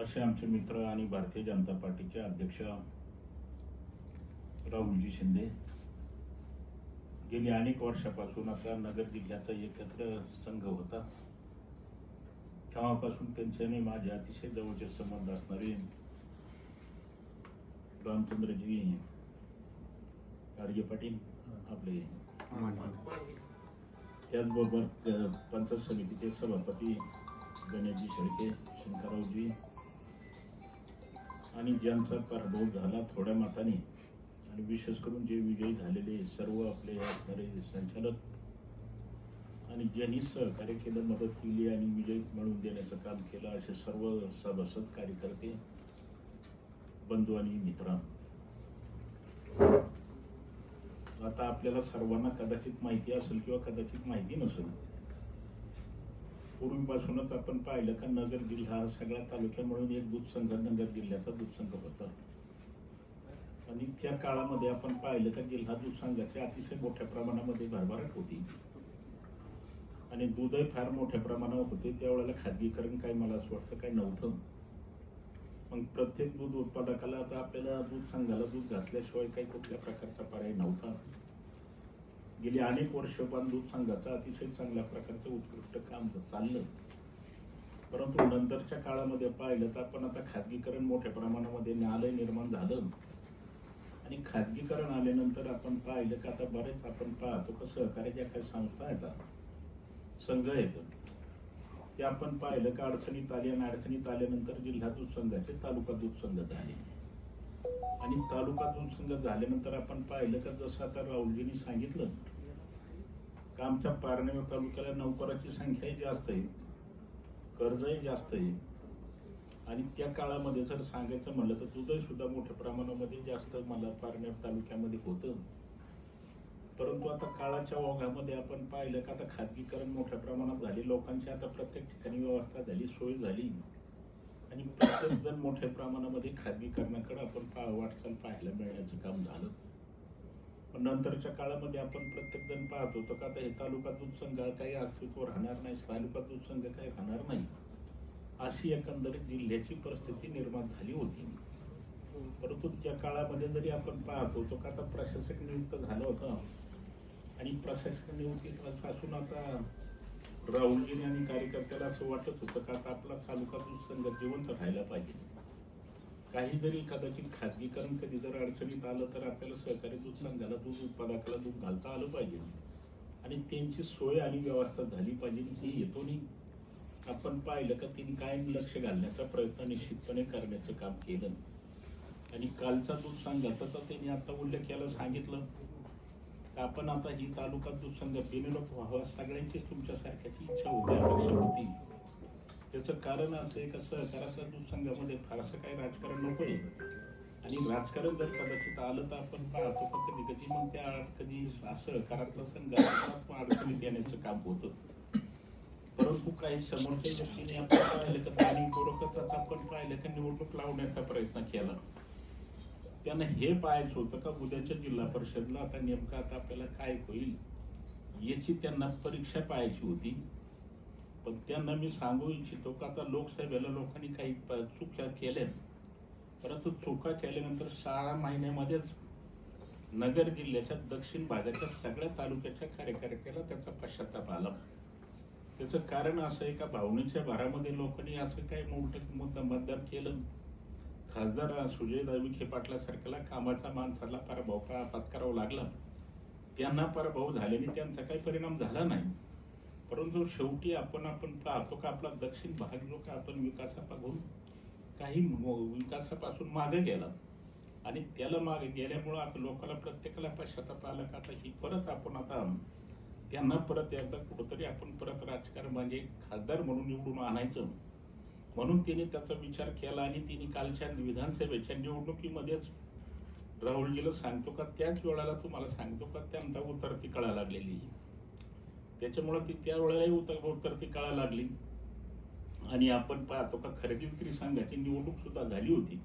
असे आमचे मित्र आणि भारतीय जनता पार्टीचे अध्यक्ष राहुलजी शिंदे. गेली अनेक वर्षापासून आता नगर जिल्ह्याचा एकत्र संघ होता. तेव्हापासून त्यांच्याने माझे अतिशय जवळचे संबंध असणारे रामचंद्रजी गाडगे पाटील आपले त्याचबरोबर पंचायत समितीचे सभापती गणेशजी शेळके शंकररावजी आणि ज्यांचा पराभव झाला थोड्या मताने आणि विशेष करून जे विजयी झालेले सर्व आपले असणारे संचालक आणि ज्यांनी सहकार्य केलं मदत केली आणि विजय मिळवून देण्याचं काम केलं असे सर्व सभासद कार्यकर्ते बंधू आणि मित्र. आता आपल्याला सर्वांना कदाचित माहिती असेल किंवा कदाचित माहिती नसेल पूर्वीपासूनच आपण पाहिलं का नगर जिल्हा हा सगळ्या तालुक्या मिळून एक दूध संघ नगर जिल्ह्याचा दूध संघ होता. आणि त्या काळामध्ये आपण पाहिलं तर जिल्हा दूध संघाची अतिशय मोठ्या प्रमाणामध्ये भरभराट होती. आणि दूधही फार मोठ्या प्रमाणावर होते. त्यावेळेला खाजगीकरण काही मला असं वाटतं काही नव्हतं. मग प्रत्येक दूध उत्पादकाला आता आपल्याला दूध संघाला दूध घातल्याशिवाय काही कुठल्या प्रकारचा पर्याय नव्हता. गेली अनेक वर्ष पण संघाचं अतिशय चांगल्या प्रकारचं उत्कृष्ट काम चाललं. परंतु नंतरच्या काळामध्ये पाहिलं तर आपण आता खाजगीकरण मोठ्या प्रमाणामध्ये न्यायालय निर्माण झालं. आणि खाजगीकरण आल्यानंतर आपण पाहिलं का आता बरेच आपण पाहतो का सहकार्य ज्या काही संस्था येतात संघ येतं ते आपण पाहिलं का अडचणीत आली आणि अडचणीत आल्यानंतर जिल्हा दूध संघाचे तालुका दूध संघ झाले. आणि तालुका दूध संघ झाल्यानंतर आपण पाहिलं का जसं आता राहुलजींनी सांगितलं का आमच्या पारनेर तालुक्याला नोकराची संख्याही जास्त आहे. कर्जही जास्त आहे. आणि त्या काळामध्ये जर सांगायचं म्हणलं तर दुधही सुद्धा मोठ्या प्रमाणामध्ये जास्त मला पारनेर तालुक्यामध्ये होतं. परंतु आता काळाच्या ओघामध्ये आपण पाहिलं का आता खाजगीकरण मोठ्या प्रमाणात झाले. लोकांची आता प्रत्येक ठिकाणी व्यवस्था झाली सोय झाली. आणि प्रत्येक जण मोठ्या प्रमाणामध्ये खाजगीकरणाकडे आपण पा वाटचाल पाहायला मिळण्याचं काम झालं. पण नंतरच्या काळामध्ये आपण प्रत्येक जण पाहत होतो का आता हे तालुका दूधसंघ काही अस्तित्व राहणार नाही तालुका दूधसंघ काही राहणार नाही. अशी एकंदरीत जिल्ह्याची परिस्थिती निर्माण झाली होती. परंतु त्या काळामध्ये जरी आपण पाहत होतो का आता प्रशासक नियुक्त झालं होतं. आणि प्रशासक नियुक्तीपासून आता राहुलजीने आणि कार्यकर्त्याला असं वाटत होतं का आता आपला तालुका दूध संघ जिवंत राहायला पाहिजे. काही जरी कदाचित खाजगीकरण कधी जर अडचणीत आलं तर आपल्याला सहकारी दूध संघाला दूध उत्पादकाला दूध घालता आलं पाहिजे. आणि त्यांची सोय आणि व्यवस्था झाली पाहिजे ही नाही. आपण पाहिलं का तिने काय लक्ष घालण्याचा प्रयत्न निश्चितपणे करण्याचं काम केलं. आणि कालचा दूध संघाचा तर त्यांनी आता उल्लेख केला सांगितलं. आपण आता ही तालुका दूध संघ बेनिरोप व्हावा सगळ्यांचीच तुमच्यासारख्याची इच्छा होती त्याचं कारण असं आहे का सहकाराच्या दूध संघामध्ये फारसं काही राजकारण नकोय आणि राजकारण जर कदाचित आलं तर आपण पाहतो का कधी कधी मग त्या कधी सहकारातला संघ अडचणीत येण्याचं काम होतं. परंतु काही समोरच्या व्यक्तीने आपण पाहिलं का जाणीवपूर्वकच आता आपण पाहिलं का निवडणूक लावण्याचा प्रयत्न केला. त्यांना हे पाहायचं होतं का उद्याच्या जिल्हा परिषदला आता नेमकं आता आपल्याला काय होईल याची त्यांना परीक्षा पाहायची होती. पण त्यांना मी सांगू इच्छितो का आता लोकसभेला लोकांनी काही चुका केल्या परंतु चुका केल्यानंतर सहा महिन्यामध्येच नगर जिल्ह्याच्या दक्षिण भागाच्या सगळ्या तालुक्याच्या कार्यकर्त्याला त्याचा पश्चाताप आला. त्याचं कारण असं आहे का भावनेच्या भरामध्ये लोकांनी असं काही मोठं मुद्दा मतदान केलं? खासदार सुजय विखे पाटलासारख्याला कामाचा माणसाला पराभव का पत्करावा लागला. त्यांना पराभव झाल्याने त्यांचा काही परिणाम झाला नाही. परंतु शेवटी आपण आपण पाहतो का आपला दक्षिण भाग जो का आपण विकासापासून काही विकासापासून मागे गेला. आणि त्याला मागे गेल्यामुळं आता लोकांना प्रत्येकाला पश्चाताप आला का आता ही परत आपण आता त्यांना परत एकदा कुठंतरी आपण परत राजकारण म्हणजे खासदार म्हणून निवडून आणायचं. म्हणून तिने त्याचा विचार केला आणि तिने कालच्या विधानसभेच्या निवडणुकीमध्येच राहुलजीला सांगतो का त्याच वेळाला तुम्हाला सांगतो का त्यांचा उतरती कळा लागलेली. त्याच्यामुळे ती त्या वेळेलाही उतर उतरती काळा लागली. आणि आपण पाहतो का खरेदी विक्री संघाची निवडणूक सुद्धा झाली होती.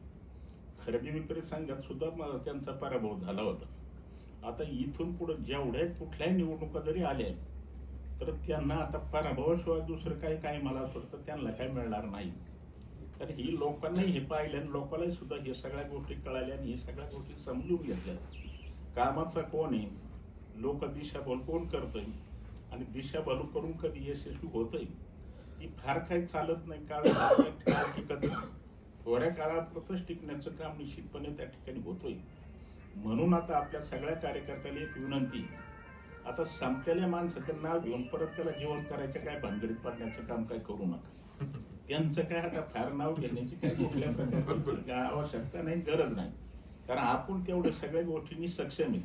खरेदी विक्री संघात सुद्धा त्यांचा पराभव झाला होता. आता इथून पुढे जेवढ्या कुठल्याही निवडणुका जरी आल्या तर त्यांना आता पराभवाशिवाय दुसरं काही काय मला असं वाटतं त्यांना काय मिळणार नाही. तर ही लोकांनाही हे पाहिलं आणि लोकांनाही सुद्धा हे सगळ्या गोष्टी कळाल्या आणि हे सगळ्या गोष्टी समजून घेतल्या. कामाचा कोण आहे? लोक दिशाभूल कोण करतोय? आणि दिशाभूल करून कधी यशस्वी होतंय ती फार काही चालत नाही. काळ टिकत नाही. थोड्या काळापुरतच टिकण्याचं काम निश्चितपणे त्या ठिकाणी होतोय म्हणून आता आपल्या सगळ्या कार्यकर्त्याला एक विनंती. आता संपलेल्या माणसाचं नाव घेऊन परत त्याला जीवन करायचं काय भानगडीत पडण्याचं काम काय करू नका. त्यांचं काय आता फार नाव घेण्याची काय कुठल्या प्रकारची आवश्यकता नाही गरज नाही. कारण आपण तेवढ्या सगळ्या गोष्टींनी सक्षम आहे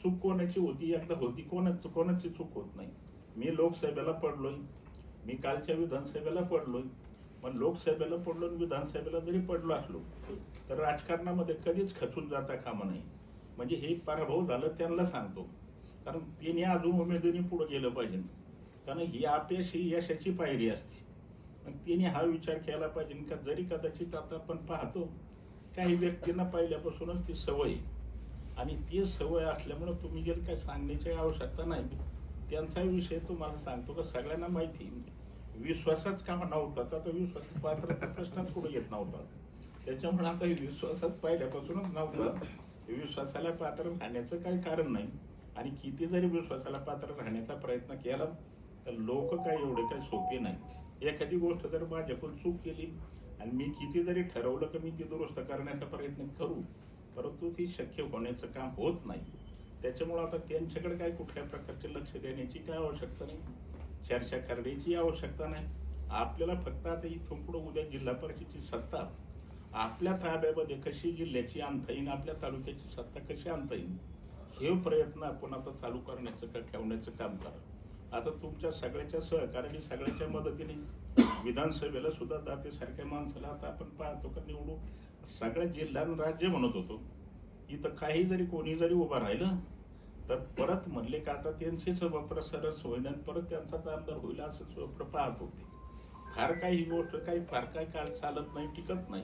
चूक कोणाची होती एकदा होती कोणाच कोणाची चूक होत नाही. मी लोकसभेला पडलोय. मी कालच्या विधानसभेला पडलोय. पण लोकसभेला पडलो आणि विधानसभेला जरी पडलो असलो तर राजकारणामध्ये कधीच खचून जाता कामा नाही म्हणजे हे पराभव झालं त्यांना सांगतो. कारण तिने अजून उमेदवारी पुढे गेलं पाहिजे. कारण ही अपयश ही यशाची पायरी असते. मग तिने हा विचार केला पाहिजे का जरी कदाचित आता आपण पाहतो काही व्यक्तींना पहिल्यापासूनच ती सवय आहे. आणि ती सवय असल्यामुळं तुम्ही जर काय सांगण्याची आवश्यकता नाही त्यांचा विषय तुम्हाला सांगतो का? सगळ्यांना माहिती विश्वासच विश्वासाच का नव्हता? आता विश्वास पात्रता प्रश्नच पुढे येत नव्हता. त्याच्यामुळे आता विश्वासात पहिल्यापासूनच नव्हता. विश्वासाला पात्र राहण्याचं काही कारण नाही. आणि किती जरी विश्वासाला पात्र राहण्याचा प्रयत्न केला तर लोक काय एवढे काही सोपे नाही. एखादी गोष्ट जर माझ्याकडून चूक केली आणि मी किती जरी ठरवलं की मी ती दुरुस्त करण्याचा प्रयत्न करू परंतु ती शक्य होण्याचं काम होत नाही. त्याच्यामुळं आता त्यांच्याकडे काय कुठल्या प्रकारचे लक्ष देण्याची काय आवश्यकता नाही. चर्चा करण्याची आवश्यकता नाही. आपल्याला फक्त आता इथून पुढे उद्या जिल्हा परिषदेची सत्ता. आपल्या ताब्यामध्ये कशी जिल्ह्याची आणता येईल आपल्या तालुक्याची सत्ता कशी आणता येईल हे प्रयत्न आपण आता चालू करण्याचं का ठेवण्याचं काम करा. आता तुमच्या सगळ्याच्या सहकार्याने सगळ्याच्या मदतीने विधानसभेला सुद्धा दाते सारख्या माणसाला आता आपण पाहतो का निवडू सगळ्या जिल्ह्यानं राज्य म्हणत होतो. इथं काही जरी कोणी जरी उभं राहिलं तर परत म्हणले का आता त्यांची सभा होईल आणि परत त्यांचाच आमदार होईल असं स्वप्न पाहत होते. फार काही ही गोष्ट काही फार काही काळ चालत नाही टिकत नाही.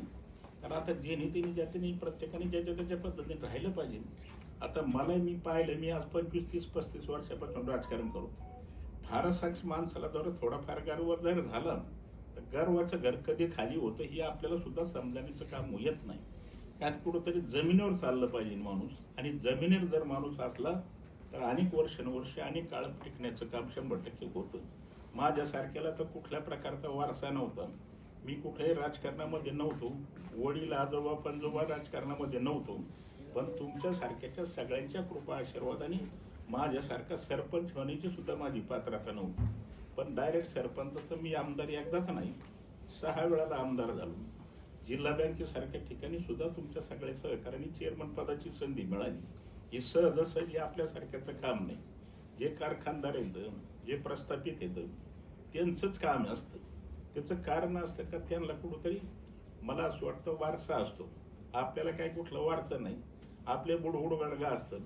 कारण आता जेणे तेने ज्याने प्रत्येकाने ज्याच्या त्याच्या पद्धतीने राहिलं पाहिजे. आता मला मी पाहिलं मी आज पंचवीस तीस पस्तीस वर्षापासून राजकारण करतो. फारच माणसाला जर थोडाफार गर्वर जर झाला तर गर्वाचं घर कधी खाली होतं हे आपल्याला सुद्धा समजण्याचं काम येत नाही. कारण कुठंतरी जमिनीवर चाललं पाहिजे माणूस आणि जमिनीवर जर माणूस असला तर अनेक वर्षानुवर्षे अनेक काळ टिकण्याचं काम शंभर टक्के होतं. माझ्यासारख्याला तर कुठल्या प्रकारचा वारसा नव्हता. मी कुठेही राजकारणामध्ये नव्हतो. वडील आजोबा पंजोबा राजकारणामध्ये नव्हतो. पण तुमच्यासारख्याच्या सगळ्यांच्या कृपा आशीर्वादाने माझ्यासारखा सरपंच होण्याची सुद्धा माझी पात्रता नव्हती. पण डायरेक्ट सरपंचाचं मी आमदार एकदाच नाही. सहा वेळाला आमदार झालो. जिल्हा बँकेसारख्या ठिकाणी सुद्धा तुमच्या सगळ्या सहकार्याने चेअरमन पदाची संधी मिळाली. ही सहजसहजी आपल्यासारख्याचं काम नाही. जे कारखानदार येतं जे प्रस्थापित येतं त्यांचंच काम असतं. त्याचं कारण असतं का त्यांना कुठंतरी मला असं वाटतं वारसा असतो. आपल्याला काय कुठलं वारसा नाही. आपले बुडबुड गडगा असतं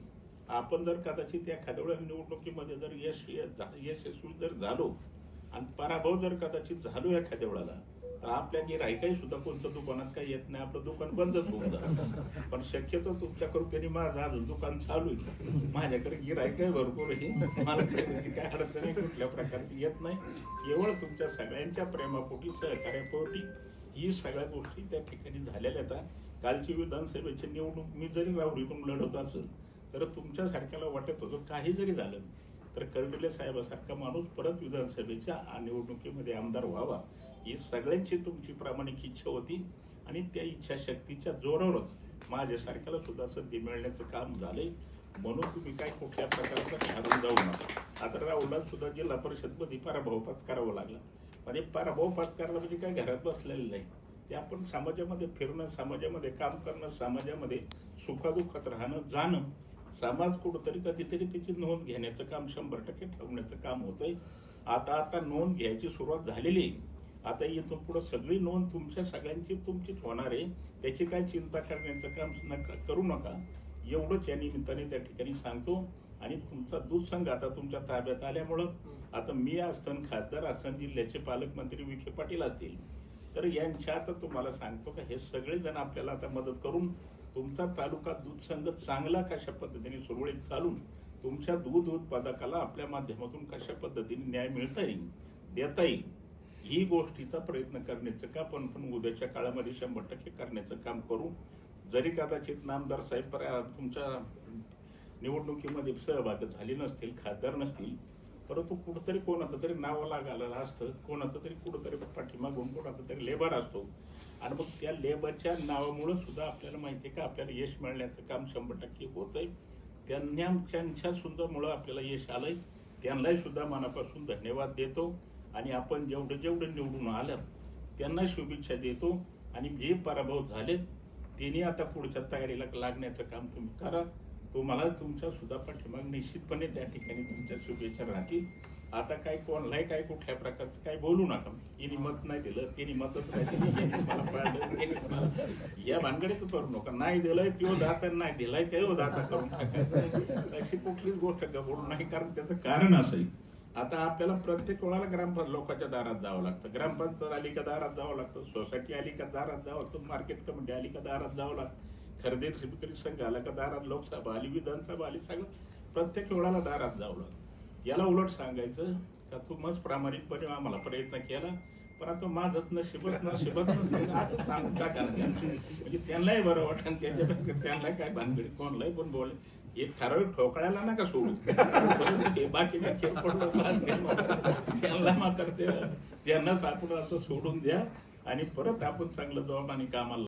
आपण जर कदाचित एखाद्या खादोळ्या निवडणुकीमध्ये जर यश यशस्वी जर झालो आणि पराभव जर कदाचित झालो एखाद्या वेळेला तर आपल्या गिरायकाही सुद्धा कोणतं दुकानात काही येत नाही. आपलं दुकान बंदच होऊन जातं. पण शक्यतो तुमच्या कृपेने माझं अजून दुकान चालू आहे. माझ्याकडे गिरायकही भरपूर आहे. मला काही काय अडचणी कुठल्या प्रकारची येत नाही. केवळ तुमच्या सगळ्यांच्या प्रेमापोटी सहकार्यापोटी ही सगळ्या गोष्टी त्या ठिकाणी झालेल्या आहेत. कालची विधानसभेची निवडणूक मी जरी राहुरीतून लढत असेल तर तुमच्यासारख्याला वाटत होतं काही जरी झालं तर कर्डिले साहेबासारखा माणूस परत विधानसभेच्या निवडणुकीमध्ये आमदार व्हावा ही सगळ्यांची तुमची प्रामाणिक इच्छा होती आणि त्या इच्छाशक्तीच्या जोरावरच माझ्यासारख्याला सुद्धा संधी मिळण्याचं काम झालंय. म्हणून तुम्ही काय कुठल्या प्रकारचं हारून जाऊ नका. आता राहुलला सुद्धा जिल्हा परिषदमध्ये पराभव लागला. म्हणजे पराभव पत्कारला म्हणजे काय घरात बसलेलं नाही. ते आपण समाजामध्ये फिरणं समाजामध्ये काम करणं समाजामध्ये सुखादुखात राहणं जाणं समाज कुठंतरी कधीतरी त्याची नोंद घेण्याचं काम शंभर टक्के ठेवण्याचं काम होतंय. आता आता नोंद घ्यायची सुरुवात झालेली आहे. आता इथून पुढे सगळी नोंद तुमच्या सगळ्यांची तुमचीच होणार आहे. त्याची काय चिंता करण्याचं काम नका करू नका. एवढंच या निमित्ताने त्या ठिकाणी सांगतो. आणि तुमचा दूधसंघ आता तुमच्या ताब्यात आल्यामुळं आता मी असताना खासदार असताना जिल्ह्याचे पालकमंत्री विखे पाटील असतील. तर यांच्या आता तुम्हाला सांगतो का हे सगळे जण आपल्याला आता मदत करून तुमचा तालुका दूध संघ चांगला कशा पद्धतीने सुरळीत चालून तुमच्या दूध उत्पादकाला आपल्या माध्यमातून कशा पद्धतीने न्याय मिळता येईल देता येईल ही गोष्टीचा प्रयत्न करण्याचं का पण पण उद्याच्या काळामध्ये शंभर टक्के करण्याचं काम करू. जरी कदाचित नामदार साहेब पर- तुमच्या निवडणुकीमध्ये सहभागी झाले नसतील खासदार नसतील परंतु कुठंतरी कोणाचं तरी नाव लागायला असतं कोणाचं तरी कुठंतरी पाठीमागून कोणाचा तरी लेबर असतो. आणि मग त्या लेबरच्या नावामुळं सुद्धा आपल्याला माहिती आहे का आपल्याला यश मिळण्याचं काम शंभर टक्के होत आहे त्यांना त्यांच्या सुद्धा आपल्याला यश आलं आहे त्यांनाही सुद्धा मनापासून धन्यवाद देतो. आणि आपण जेवढं जेवढं निवडून आलं त्यांना शुभेच्छा देतो. आणि जे पराभव झालेत त्यांनी आता पुढच्या तयारीला लागण्याचं काम तुम्ही करा. तुम्हाला तुमच्या सुद्धा पाठिंबा निश्चितपणे त्या ठिकाणी तुमच्या शुभेच्छा राहतील. आता काही कोणलाही काही कुठल्या प्रकारचं काय बोलू नका. तिने मत नाही दिलं तिने मतच नाही दिली यांनी मला या भानगडीत करू नका. नाही दिलंय त्यो दाता नाही दिलाय त्यो दाता करून टाकायचं अशी कुठलीच गोष्ट बोलू नाही कारण त्याचं कारण असं आता आपल्याला प्रत्येक वेळाला ग्रामपंचायत लोकांच्या दारात जावं लागतं. ग्रामपंचायत आली का दारात जावं लागतं? सोसायटी आली का दारात जावं लागतं? मार्केट कमिटी आली का दारात जावं लागतं? खरेदी विक्री संघ आला का दारात? लोकसभा आली विधानसभा आली सगळं प्रत्येक वेळाला दारात जावं लागतं. याला उलट सांगायचं का तू मस्त प्रामाणिकपणे आम्हाला प्रयत्न केला पण आता माझंच शिबत नशीबच शिबत असं सांगून का म्हणजे त्यांनाही बरं वाटलं त्याच्यापेक्षा त्यांना काय भानगडी. कोणलाही पण बोल हे ठराविक ठोकळ्याला नका सोडू. हे बाकीच्या खेळ लोकांना त्यांना मात्र त्यांनाच आपण असं सोडून द्या आणि परत आपण चांगलं जबाब आणि कामाला